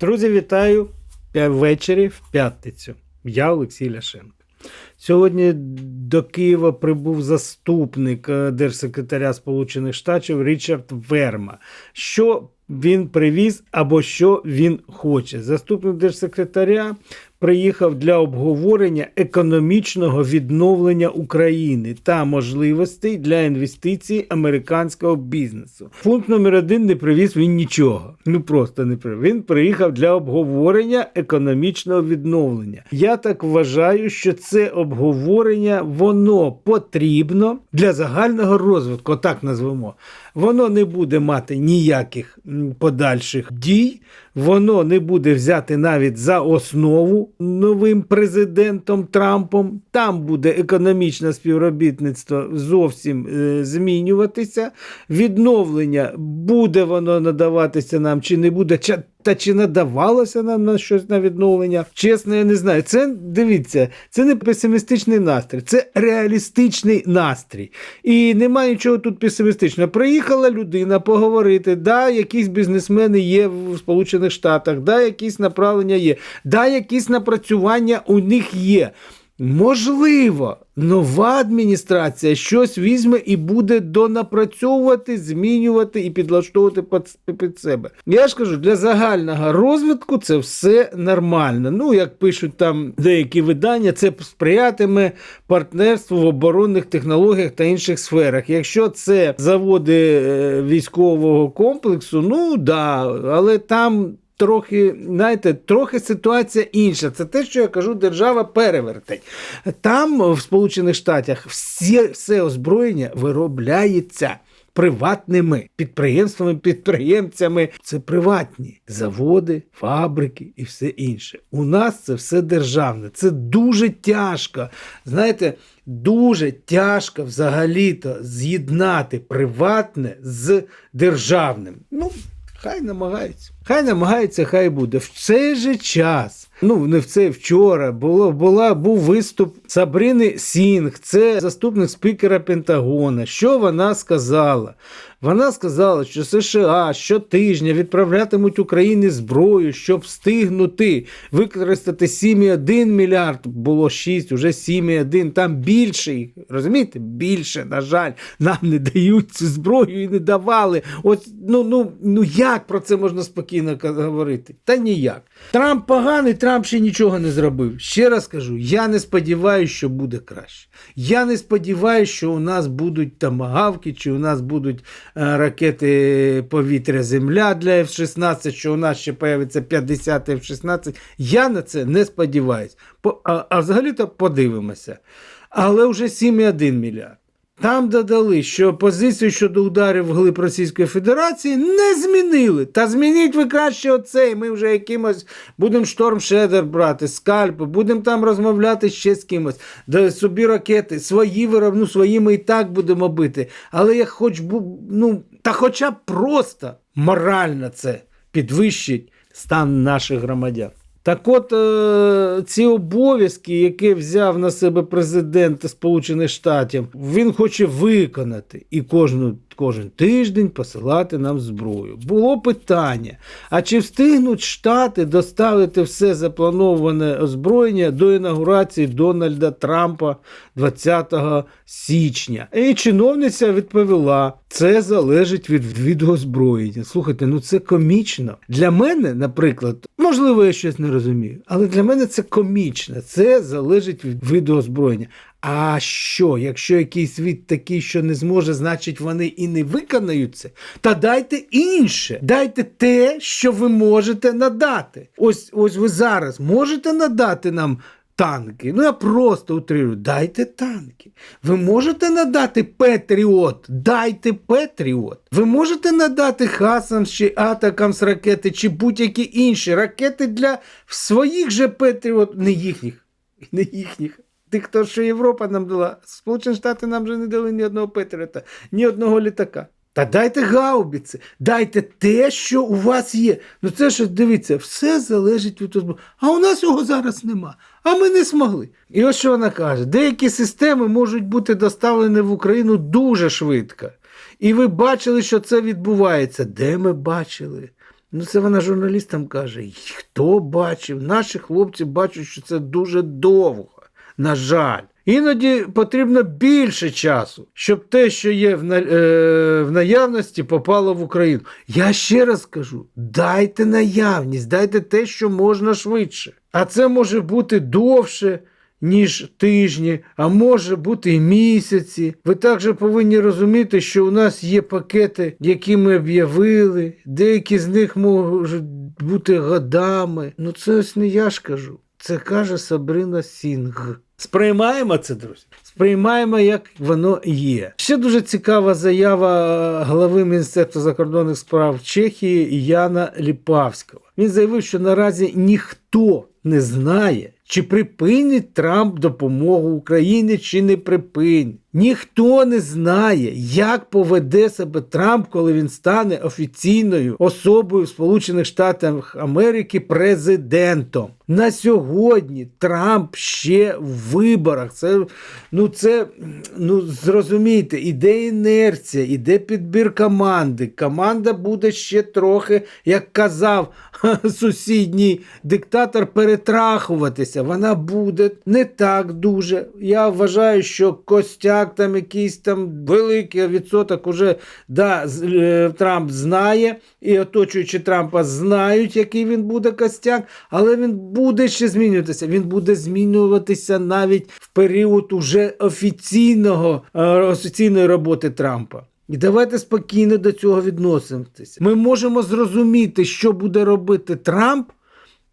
Друзі, вітаю ввечері в п'ятницю. Я Олексій Ляшенко. Сьогодні до Києва прибув заступник е, держсекретаря Сполучених Штатів Річард Верма. Що він привіз або що він хоче? Заступник держсекретаря приїхав для обговорення економічного відновлення України та можливостей для інвестицій американського бізнесу. Пункт номер один не привіз він нічого. Ну просто не привіз. Він приїхав для обговорення економічного відновлення. Я так вважаю, що це обговорення воно потрібно для загального розвитку, так назвемо. Воно не буде мати ніяких подальших дій, воно не буде взяти навіть за основу новим президентом Трампом. Там буде економічне співробітництво зовсім е, змінюватися. Відновлення буде воно надаватися нам чи не буде. Та чи надавалося нам на щось на відновлення? Чесно, я не знаю. Це дивіться, це не песимістичний настрій, це реалістичний настрій. І немає нічого тут песимістичного. Приїхала людина поговорити, да, якісь бізнесмени є в Сполучених Штатах, да, якісь направлення є, да, якісь напрацювання у них є. Можливо, нова адміністрація щось візьме і буде донапрацьовувати, змінювати і підлаштовувати під, себе. Я ж кажу, для загального розвитку це все нормально. Ну, як пишуть там деякі видання, це сприятиме партнерству в оборонних технологіях та інших сферах. Якщо це заводи е, військового комплексу, ну да, але там. Трохи, знаєте, трохи ситуація інша. Це те, що я кажу, держава перевертень. Там, в Сполучених Штатах, всі, все озброєння виробляється приватними підприємствами, підприємцями. Це приватні заводи, фабрики і все інше. У нас це все державне. Це дуже тяжко. Знаєте, дуже тяжко взагалі-то з'єднати приватне з державним. Ну, Хай намагаються. Хай намагається, хай буде. В цей же час, ну не в цей вчора, було, була, був виступ Сабрини Сінг, це заступник спікера Пентагона. Що вона сказала? Вона сказала, що США щотижня відправлятимуть Україні зброю, щоб встигнути використати 7,1 мільярд, було 6, уже 7,1, там більше розумієте? Більше, на жаль, нам не дають цю зброю і не давали. От, ну, ну, ну як про це можна спокійно говорити? Та ніяк. Трамп поганий, Трамп ще нічого не зробив. Ще раз кажу, я не сподіваюся, що буде краще. Я не сподіваюся, що у нас будуть тамагавки, чи у нас будуть е, ракети повітря-земля для F-16, що у нас ще появиться 50 F-16. Я на це не сподіваюся. А, а взагалі-то подивимося. Але вже 7,1 мільярд. Там додали, що позицію щодо ударів вглиб Російської Федерації не змінили. Та змініть ви краще оцей. Ми вже якимось будемо шторм Шедер брати, скальпи, будемо там розмовляти ще з кимось. Да собі ракети, свої вироб, ну своїми і так будемо бити. Але я хоч ну, та хоча б просто морально це підвищить стан наших громадян. Так от е, ці обов'язки, які взяв на себе президент Сполучених Штатів, він хоче виконати. І кожну, кожен тиждень посилати нам зброю. Було питання: а чи встигнуть Штати доставити все заплановане озброєння до інаугурації Дональда Трампа 20 січня? І чиновниця відповіла: це залежить від виду озброєння. Слухайте, ну це комічно. Для мене, наприклад, можливо, я щось не розумію, але для мене це комічно. Це залежить від виду озброєння. А що, якщо якийсь від такий, що не зможе, значить вони і не виконають це? Та дайте інше. Дайте те, що ви можете надати. Ось ось ви зараз можете надати нам. Танки, ну я просто утрирую. Дайте танки. Ви можете надати Петріот? Дайте Петріот. Ви можете надати Хасам чи Атакамс ракети, чи будь-які інші ракети для своїх же Петріот, не їхніх, не їхніх. Тих, хто що Європа нам дала, Сполучені Штати нам вже не дали ні одного Петріота, ні одного літака. Та дайте гаубіці, дайте те, що у вас є. Ну це ж дивіться, все залежить від озброєння. А у нас його зараз нема. А ми не змогли. І ось що вона каже: деякі системи можуть бути доставлені в Україну дуже швидко. І ви бачили, що це відбувається. Де ми бачили? Ну, це вона журналістам каже. Хто бачив? Наші хлопці бачать, що це дуже довго. На жаль. Іноді потрібно більше часу, щоб те, що є е, в наявності, попало в Україну. Я ще раз кажу: дайте наявність, дайте те, що можна швидше. А це може бути довше, ніж тижні, а може бути і місяці. Ви також повинні розуміти, що у нас є пакети, які ми об'явили, деякі з них можуть бути годами. Ну це ось не я ж кажу. Це каже Сабрина Сінг. Сприймаємо це, друзі. Сприймаємо, як воно є. Ще дуже цікава заява глави Міністерства закордонних справ Чехії Яна Ліпавського. Він заявив, що наразі ніхто не знає, чи припинить Трамп допомогу Україні, чи не припинить. Ніхто не знає, як поведе себе Трамп, коли він стане офіційною особою в Сполучених Штатах Америки президентом. На сьогодні Трамп ще в виборах. Це ну це ну зрозумійте, іде інерція, іде підбір команди. Команда буде ще трохи, як казав сусідній диктатор, перетрахуватися. Вона буде не так дуже. Я вважаю, що Костяк там якийсь там великий відсоток уже да, е, Трамп знає, і оточуючи Трампа знають, який він буде Костяк, але він буде ще змінюватися. Він буде змінюватися навіть в період уже офіційного, е, офіційної роботи Трампа. І давайте спокійно до цього відноситися. Ми можемо зрозуміти, що буде робити Трамп,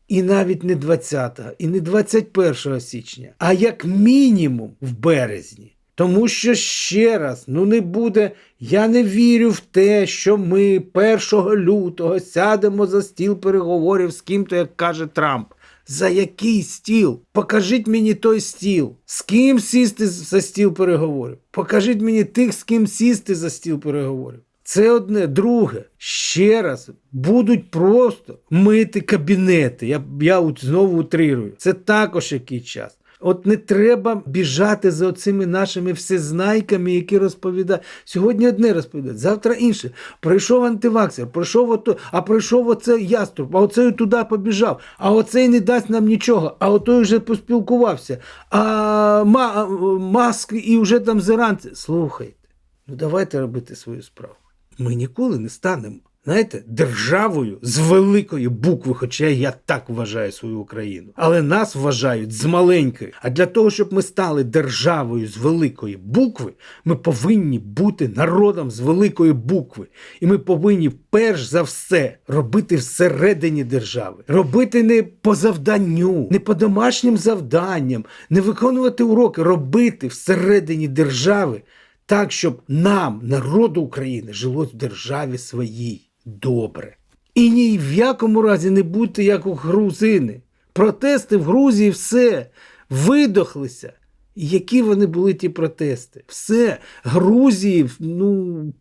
і навіть не 20-го, і не 21 січня, а як мінімум в березні. Тому що ще раз, ну не буде. Я не вірю в те, що ми 1 лютого сядемо за стіл переговорів з ким-то, як каже Трамп. За який стіл? Покажіть мені той стіл. З ким сісти за стіл переговорів? Покажіть мені тих, з ким сісти за стіл переговорів. Це одне. Друге, ще раз, будуть просто мити кабінети. Я, я знову утрирую. Це також який час. От не треба біжати за оцими нашими всезнайками, які розповідають. Сьогодні одне розповідають, завтра інше. Прийшов антиваксер, прийшов ото, а прийшов оцей яструб, а оцей туди побіжав, а оцей не дасть нам нічого, а отой вже поспілкувався. А ма, маск і вже там зеранці. Слухайте, ну давайте робити свою справу. Ми ніколи не станемо. Знаєте, державою з великої букви, хоча я так вважаю свою Україну, але нас вважають з маленької. А для того, щоб ми стали державою з великої букви, ми повинні бути народом з великої букви. І ми повинні перш за все робити всередині держави, робити не по завданню, не по домашнім завданням, не виконувати уроки, робити всередині держави так, щоб нам, народу України, жилось в державі своїй добре. І ні в якому разі не бути як у грузини. Протести в Грузії все видохлися. Які вони були ті протести? Все, Грузії, ну.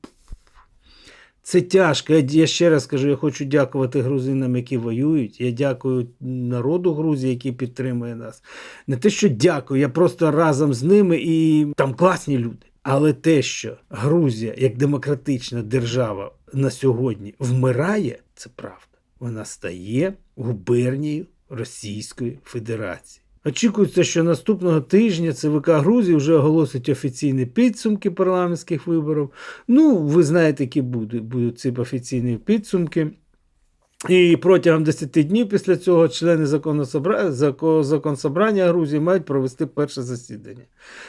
Це тяжко. Я ще раз кажу, я хочу дякувати грузинам, які воюють. Я дякую народу Грузії, який підтримує нас. Не те, що дякую, я просто разом з ними і там класні люди. Але те, що Грузія як демократична держава на сьогодні вмирає, це правда. Вона стає губернією Російської Федерації. Очікується, що наступного тижня ЦВК Грузії вже оголосить офіційні підсумки парламентських виборів. Ну, ви знаєте, які будуть, будуть ці офіційні підсумки. І протягом 10 днів після цього члени законособра... зако- законсобрання Грузії мають провести перше засідання.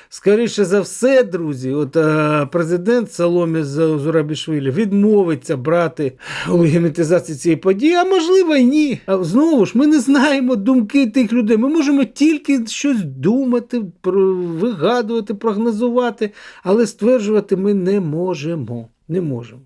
Скоріше за все, друзі, от е, президент Соломі Зурабішвілі відмовиться брати у легімітизації цієї події, а можливо й ні. Знову ж ми не знаємо думки тих людей. Ми можемо тільки щось думати, вигадувати, прогнозувати, але стверджувати ми не можемо. Не можемо.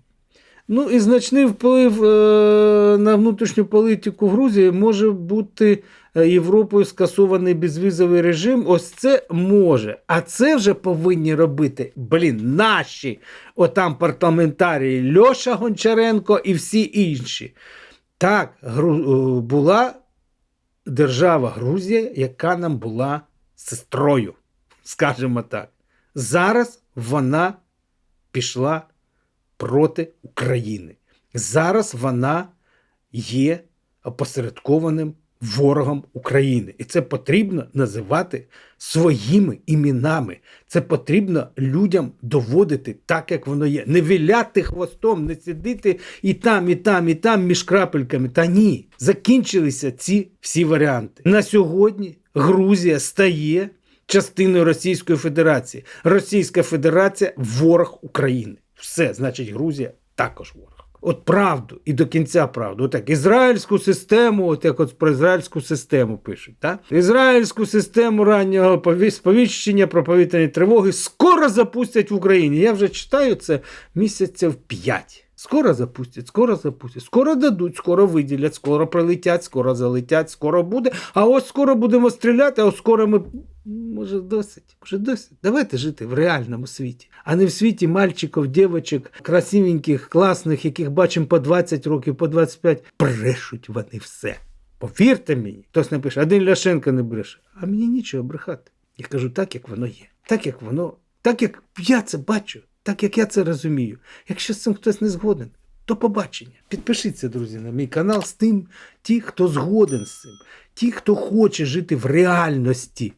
Ну і значний вплив е, на внутрішню політику Грузії може бути е, Європою скасований безвізовий режим. Ось це може. А це вже повинні робити блін, наші отам парламентарії Льоша Гончаренко і всі інші. Так, е, була держава Грузія, яка нам була сестрою, скажімо так. Зараз вона пішла проти України. Зараз вона є опосередкованим ворогом України. І це потрібно називати своїми іменами. Це потрібно людям доводити так, як воно є. Не виляти хвостом, не сидіти і там, і там, і там між крапельками. Та ні. Закінчилися ці всі варіанти. На сьогодні Грузія стає частиною Російської Федерації. Російська Федерація ворог України. Все, значить, Грузія також ворог. От правду і до кінця правду. Отак, ізраїльську систему, от як от про ізраїльську систему пишуть. Так? Ізраїльську систему раннього пові- сповіщення про повітряні тривоги скоро запустять в Україні. Я вже читаю це місяців п'ять. Скоро запустять, скоро запустять, скоро дадуть, скоро виділять, скоро прилетять, скоро залетять, скоро буде. А ось скоро будемо стріляти, а ось скоро ми. Може, досить, може, досить. Давайте жити в реальному світі, а не в світі мальчиків, дівчаток, красивеньких, класних, яких бачимо по 20 років, по 25. Брешуть вони все. Повірте мені, хтось напише, один Ляшенко не бреше. А мені нічого брехати. Я кажу так, як воно є. Так, як воно, так як я це бачу, так як я це розумію. Якщо з цим хтось не згоден, то побачення. Підпишіться, друзі, на мій канал з тим, ті, хто згоден з цим, ті, хто хоче жити в реальності,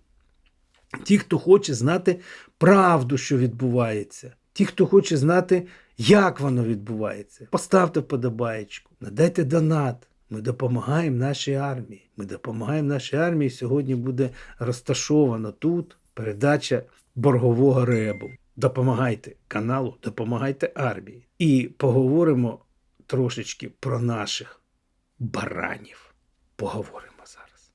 ті, хто хоче знати правду, що відбувається, ті, хто хоче знати, як воно відбувається. Поставте вподобаєчку, надайте донат. Ми допомагаємо нашій армії. Ми допомагаємо нашій армії. Сьогодні буде розташовано тут передача боргового ребу. Допомагайте каналу, допомагайте армії. І поговоримо трошечки про наших баранів. Поговоримо зараз.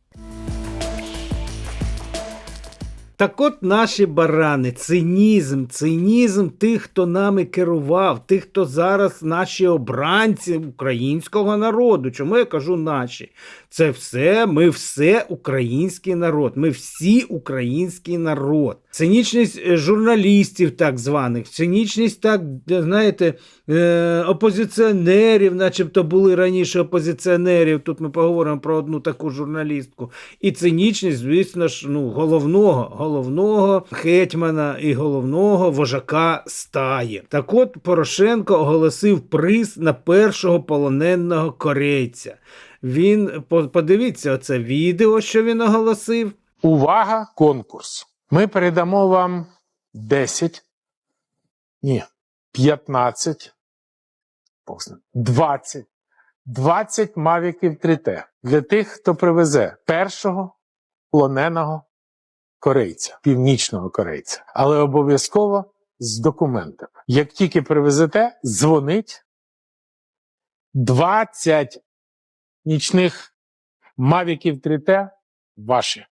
Так от наші барани, цинізм, цинізм тих, хто нами керував, тих, хто зараз наші обранці українського народу. Чому я кажу наші? Це все, ми все український народ. Ми всі український народ. Цинічність е, журналістів, так званих, цинічність, так, знаєте, е, опозиціонерів, начебто були раніше опозиціонерів. Тут ми поговоримо про одну таку журналістку. І цинічність, звісно ж, ну, головного, головного гетьмана і головного вожака стаї. Так от Порошенко оголосив приз на першого полоненого корейця. Він подивіться оце відео, що він оголосив. Увага, конкурс. Ми передамо вам 10, ні, 15, 20, 20 мавіків 3T для тих, хто привезе першого полоненого корейця, північного корейця. Але обов'язково з документами. Як тільки привезете, дзвонить 20 нічних мавіків 3Т ваші.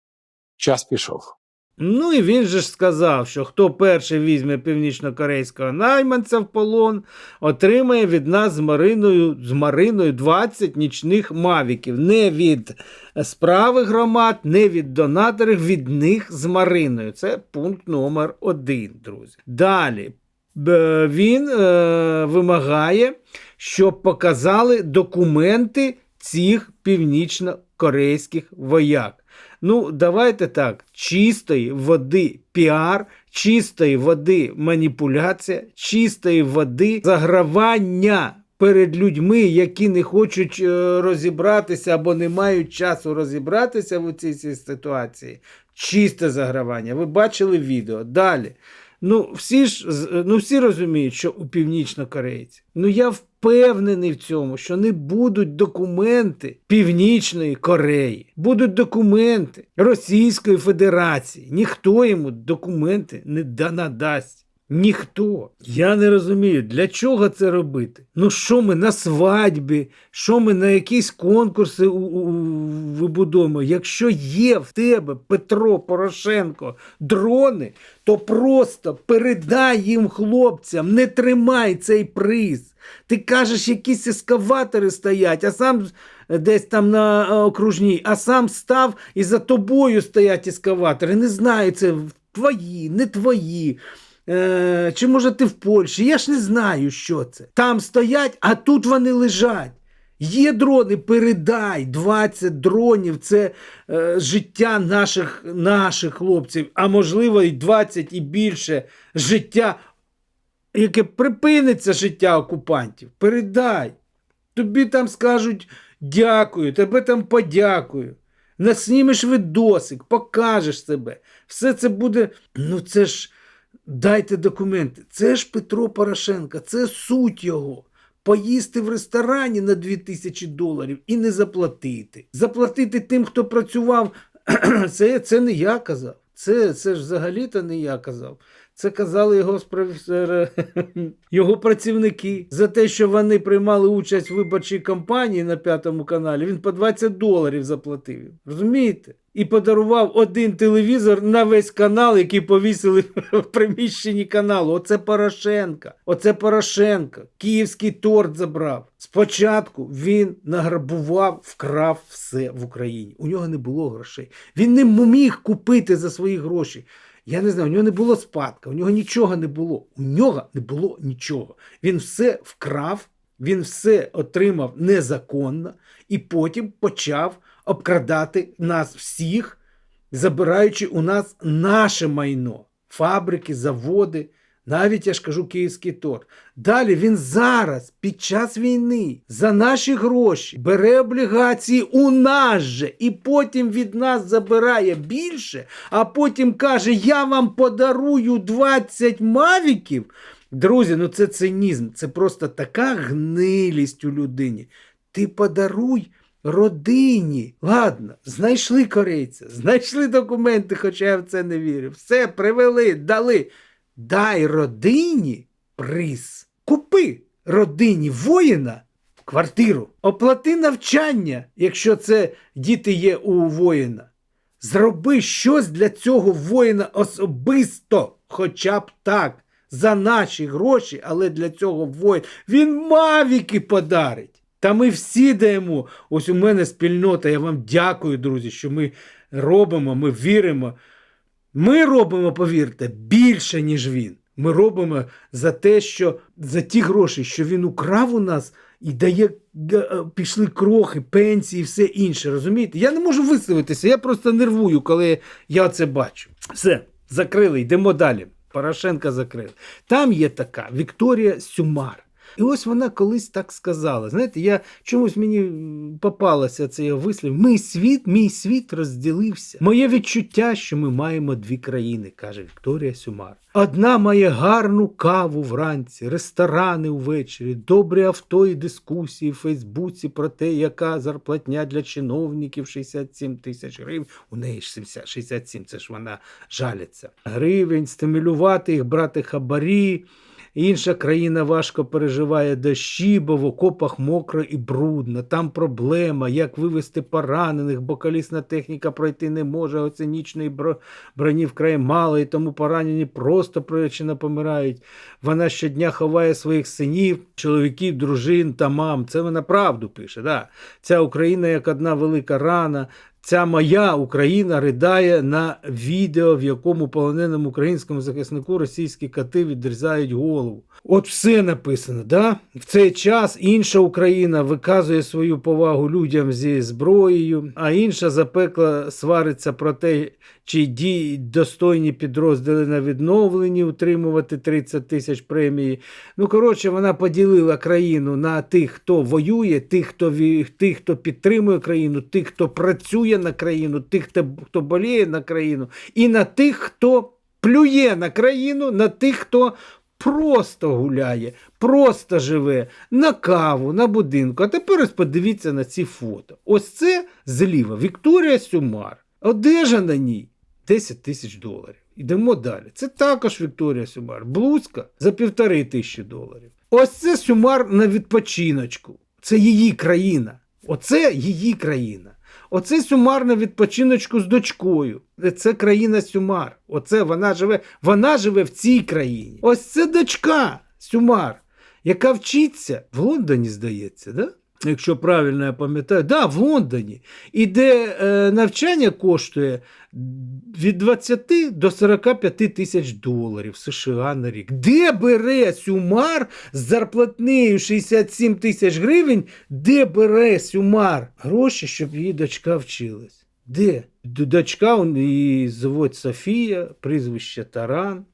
Час пішов. Ну і він же ж сказав, що хто перший візьме північно-корейського найманця в полон, отримає від нас з Мариною, з Мариною 20 нічних мавіків. Не від справи громад, не від донаторів, від них з Мариною. Це пункт номер один, друзі. Далі. Він е, вимагає, щоб показали документи цих північно-корейських вояк. Ну, давайте так: чистої води піар, чистої води маніпуляція, чистої води загравання перед людьми, які не хочуть е, розібратися або не мають часу розібратися в цій цій ситуації. Чисте загравання. Ви бачили відео. Далі. Ну, всі ж ну, всі розуміють, що у північнокорейці. Ну я впевнений в цьому, що не будуть документи Північної Кореї, будуть документи Російської Федерації. Ніхто йому документи не да- надасть. Ніхто. Я не розумію, для чого це робити. Ну що ми на свадьбі, що ми на якісь конкурси у- у- вибудуємо. Якщо є в тебе Петро Порошенко дрони, то просто передай їм хлопцям, не тримай цей приз. Ти кажеш, якісь ескаватори стоять, а сам десь там на е, окружній, а сам став і за тобою стоять ескаватори. Не знаю, це твої, не твої. Е, чи може ти в Польщі? Я ж не знаю, що це. Там стоять, а тут вони лежать. Є дрони, передай 20 дронів. Це е, життя наших, наших хлопців, а можливо, і 20 і більше життя, яке припиниться життя окупантів. Передай. Тобі там скажуть дякую, тебе там подякую. Наснімеш видосик, покажеш себе. Все це буде. Ну це ж дайте документи. Це ж Петро Порошенко, це суть його. Поїсти в ресторані на 2000 доларів і не заплатити. Заплатити тим, хто працював, це, це не я казав. Це, це ж взагалі-то не я казав. Це казали його, його працівники за те, що вони приймали участь в виборчій кампанії на п'ятому каналі. Він по 20 доларів заплатив. Розумієте? І подарував один телевізор на весь канал, який повісили в приміщенні каналу. Оце Порошенка. Оце Порошенко. Київський торт забрав. Спочатку він награбував, вкрав все в Україні. У нього не було грошей. Він не міг купити за свої гроші. Я не знаю, у нього не було спадка, у нього нічого не було. У нього не було нічого. Він все вкрав, він все отримав незаконно і потім почав обкрадати нас всіх, забираючи у нас наше майно, фабрики, заводи, навіть я ж кажу київський торт. Далі він зараз, під час війни, за наші гроші бере облігації у нас же, і потім від нас забирає більше, а потім каже: Я вам подарую 20 мавіків. Друзі, ну це цинізм, це просто така гнилість у людині. Ти подаруй родині. Ладно, знайшли корейця, знайшли документи, хоча я в це не вірю. Все привели, дали. Дай родині приз. Купи родині воїна квартиру. Оплати навчання, якщо це діти є у воїна. Зроби щось для цього воїна особисто, хоча б так, за наші гроші, але для цього воїн. Він мавіки подарить. Та ми всі даємо. Ось у мене спільнота. Я вам дякую, друзі, що ми робимо, ми віримо. Ми робимо, повірте, більше, ніж він. Ми робимо за те, що за ті гроші, що він украв у нас, і дає е, пішли крохи, пенсії, і все інше. Розумієте? Я не можу висловитися, я просто нервую, коли я це бачу. Все, закрили, йдемо далі. Порошенка закрили. Там є така Вікторія Сюмар. І ось вона колись так сказала. Знаєте, я чомусь мені м, попалося цей вислів. Мій світ, мій світ розділився. Моє відчуття, що ми маємо дві країни, каже Вікторія Сюмар. Одна має гарну каву вранці, ресторани ввечері, добрі авто і дискусії в Фейсбуці про те, яка зарплатня для чиновників 67 тисяч гривень. У неї ж 70, 67, це ж вона жалиться. Гривень, стимулювати їх, брати хабарі. Інша країна важко переживає дощі, бо в окопах мокро і брудно. Там проблема, як вивезти поранених, бо колісна техніка пройти не може, оцінічної броні вкрай мало, і тому поранені просто причина помирають. Вона щодня ховає своїх синів, чоловіків, дружин та мам. Це вона правду пише. Да. Ця Україна як одна велика рана. Ця моя Україна ридає на відео, в якому полоненому українському захиснику російські кати відрізають голову. От все написано, да? В цей час інша Україна виказує свою повагу людям зі зброєю, а інша запекла свариться про те, чи дій достойні підрозділи на відновленні утримувати 30 тисяч премії. Ну, коротше, вона поділила країну на тих, хто воює, тих, хто, тих, хто підтримує країну, тих, хто працює на країну, тих, хто боліє на країну, і на тих, хто плює на країну, на тих, хто просто гуляє, просто живе на каву, на будинку. А тепер ось подивіться на ці фото. Ось це зліва Вікторія Сюмар. Одежа на ній 10 тисяч доларів. Ідемо далі. Це також Вікторія Сюмар. Блузка за півтори тисячі доларів. Ось це Сюмар на відпочиночку. Це її країна. Оце її країна. Оце Сюмар на відпочиночку з дочкою. Це країна Сюмар. Оце вона живе. Вона живе в цій країні. Ось це дочка Сюмар, яка вчиться в Лондоні, здається, да? Якщо правильно я пам'ятаю, да, в Лондоні. І де е, навчання коштує від 20 до 45 тисяч доларів США на рік. Де бере Сюмар з зарплатнею 67 тисяч гривень? Де бере Сюмар гроші, щоб її дочка вчилась? Де? Дочка її звуть Софія, прізвище Таран.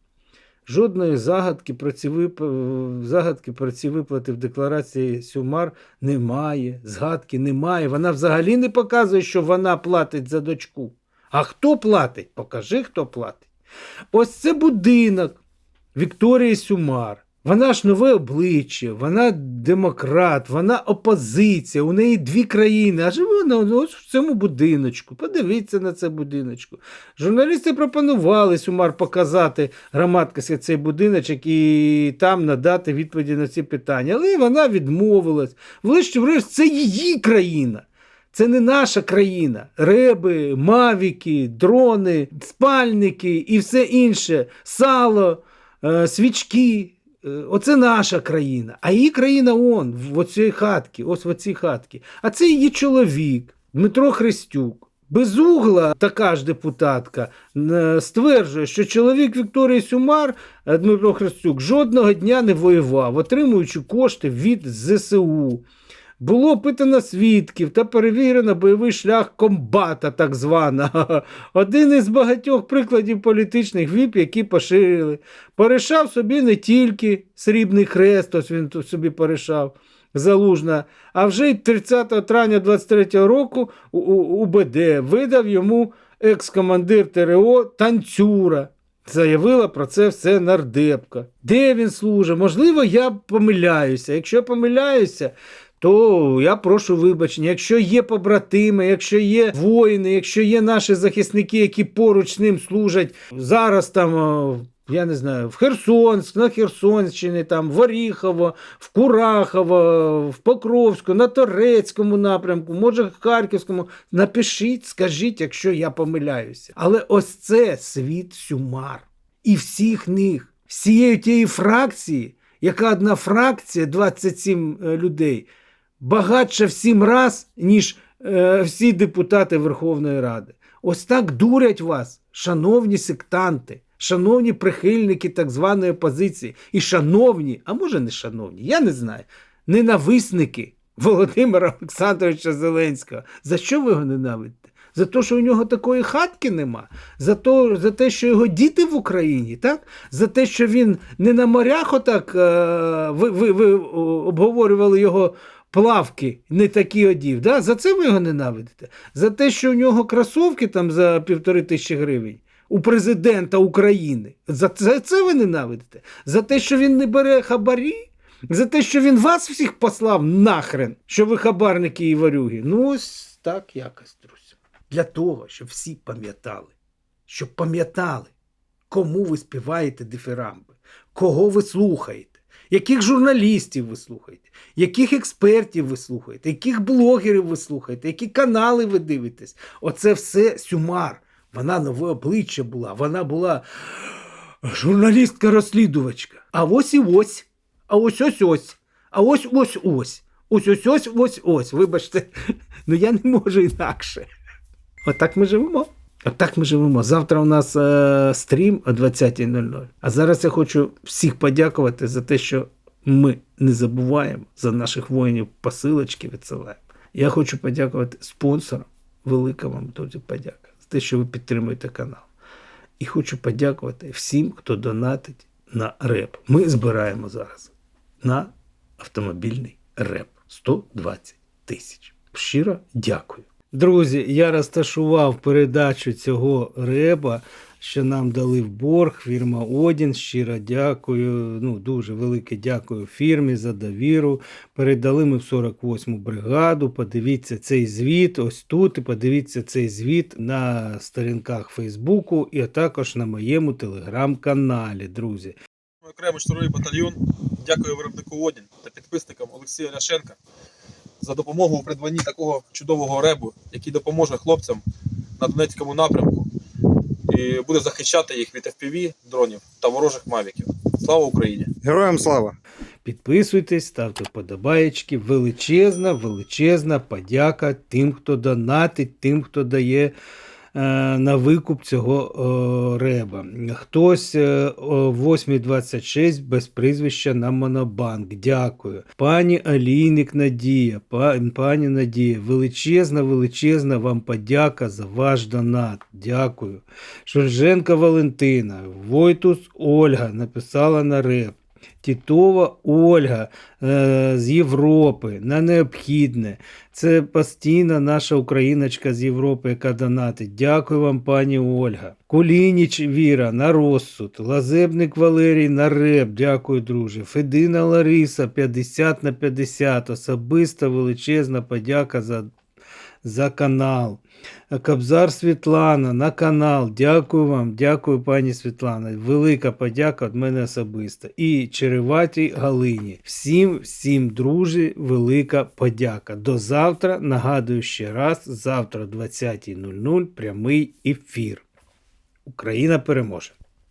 Жодної загадки про ці вип... загадки про ці виплати в декларації Сюмар немає. Згадки немає. Вона взагалі не показує, що вона платить за дочку. А хто платить? Покажи, хто платить. Ось це будинок Вікторії Сюмар. Вона ж нове обличчя, вона демократ, вона опозиція, у неї дві країни, а живе вона ось в цьому будиночку. Подивіться на це будиночку. Журналісти пропонували Сюмар показати громадськості цей будиночок і там надати відповіді на ці питання. Але вона відмовилась. Врешті-решт, це її країна. Це не наша країна. Реби, мавіки, дрони, спальники і все інше, сало, е, свічки. Е, Оце наша країна. А її країна он, в оцій хатці, ось в оцій хатці. А це її чоловік, Дмитро Христюк. Безугла, така ж депутатка, е, стверджує, що чоловік Вікторії Сюмар, е, Дмитро Христюк, жодного дня не воював, отримуючи кошти від ЗСУ. Було опитано свідків та перевірено бойовий шлях комбата, так званого. Один із багатьох прикладів політичних віп, які поширили. Порішав собі не тільки срібний хрест, ось він тут собі порішав. Залужна, а вже й 30 травня 23 року УБД видав йому екс-командир ТРО Танцюра. Заявила про це все нардепка. Де він служить? Можливо, я помиляюся. Якщо помиляюся, то я прошу вибачення. Якщо є побратими, якщо є воїни, якщо є наші захисники, які поруч ним служать зараз там. Я не знаю, в Херсонськ, на Херсонщині, там, в Оріхово, в Курахово, в Покровську, на Торецькому напрямку, може в Харківському. Напишіть, скажіть, якщо я помиляюся. Але ось це світ Сюмар. І всіх них, всієї тієї фракції, яка одна фракція, 27 е, людей, багатша в сім раз, ніж е, всі депутати Верховної Ради. Ось так дурять вас, шановні сектанти, шановні прихильники так званої опозиції, і шановні, а може не шановні, я не знаю, ненависники Володимира Олександровича Зеленського. За що ви його ненавидите? За те, що у нього такої хатки нема, за, то, за те, що його діти в Україні, так? за те, що він не на морях, отак е, ви, ви, ви обговорювали його плавки, не такі одів. Да? За це ви його ненавидите? За те, що у нього кросовки там за півтори тисячі гривень у президента України. За це, це ви ненавидите? За те, що він не бере хабарі? За те, що він вас всіх послав нахрен, що ви хабарники і варюги. Ну, ось так якось, друзі. Для того, щоб всі пам'ятали, щоб пам'ятали, кому ви співаєте дифирамби, кого ви слухаєте, яких журналістів ви слухаєте, яких експертів ви слухаєте, яких блогерів ви слухаєте, які канали ви дивитесь. Оце все сюмар. Вона нове обличчя була, вона була журналістка-розслідувачка. А ось і ось, а ось ось ось, а ось ось ось. Ось ось ось ось ось. Вибачте, ну я не можу інакше. Отак ми живемо. Отак ми живемо. Завтра у нас е, стрім о 20.00. А зараз я хочу всіх подякувати за те, що ми не забуваємо за наших воїнів посилочки відсилаємо. Я хочу подякувати спонсорам. Велика вам дуже подяка за те, що ви підтримуєте канал. І хочу подякувати всім, хто донатить на реп. Ми збираємо зараз на автомобільний реп 120 тисяч. Щиро дякую. Друзі, я розташував передачу цього реба, що нам дали в борг. Фірма Одін. Щиро дякую. Ну, дуже велике дякую фірмі за довіру. Передали ми в 48-му бригаду. Подивіться цей звіт ось тут. І подивіться цей звіт на сторінках Фейсбуку і також на моєму телеграм-каналі, друзі. Окремо 4 батальйон. Дякую виробнику Одін та підписникам Олексія Ляшенка за допомогу у придбанні такого чудового ребу, який допоможе хлопцям на Донецькому напрямку і буде захищати їх від FPV дронів та ворожих мавіків. Слава Україні! Героям слава! Підписуйтесь, ставте вподобаєчки. Величезна, величезна подяка тим, хто донатить, тим, хто дає на викуп цього е, реба. Хтось е, о 8.26 без прізвища на Монобанк. Дякую. Пані Алійник Надія, пані Надія, величезна, величезна вам подяка за ваш донат. Дякую. Шульженка Валентина, Войтус Ольга написала на реп. Тітова Ольга е, з Європи на необхідне. Це постійна наша україночка з Європи, яка донатить. Дякую вам, пані Ольга. Кулініч Віра на розсуд. Лазебник Валерій на реп. Дякую, друже. Федина Лариса 50 на 50. Особиста величезна подяка за, за канал. Кобзар Світлана на канал. Дякую вам, дякую, пані Світлана. Велика подяка від мене особисто. І Череватій Галині. Всім, всім, друзі, велика подяка. До завтра. Нагадую ще раз: завтра о 20.00 прямий ефір. Україна переможе.